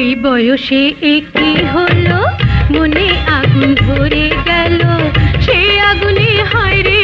এই বয়সে একটি হলো মনে আগুন ধরে গেল। সেই আগুনে হায় রে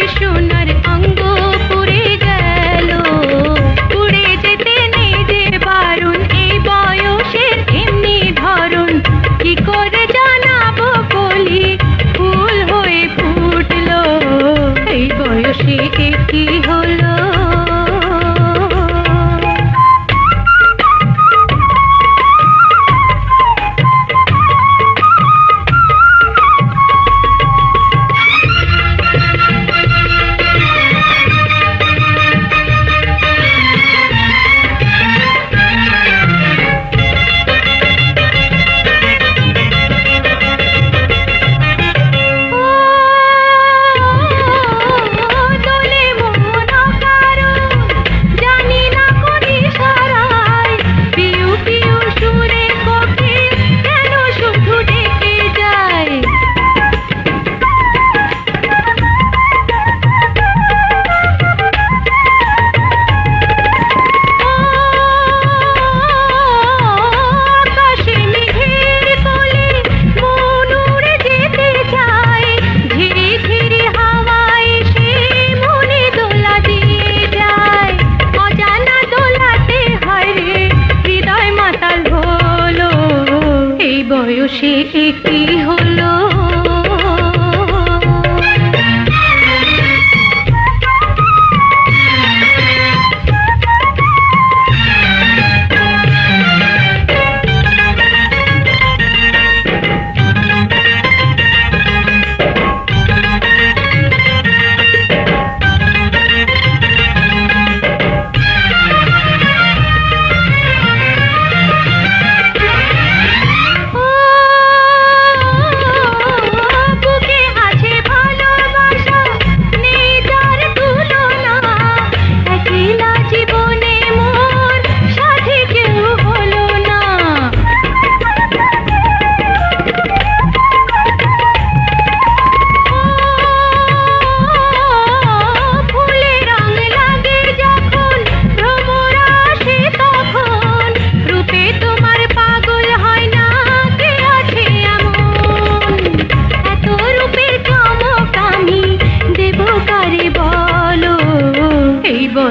সে কি হয়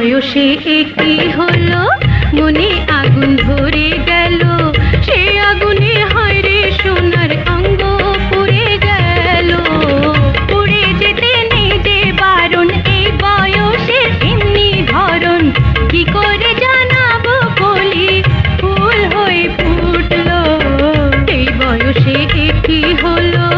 বয়সে একই হলো, মনে আগুন ধরে গেল। সে আগুনে হয় রে সোনার অঙ্গ পুড়ে গেল। পুড়ে যেতে নেই যে বারণ এই বয়সে এমনি ধরন কি করে জানাব বলি? ফুল হয়ে ফুটলো। এই বয়সে একই হলো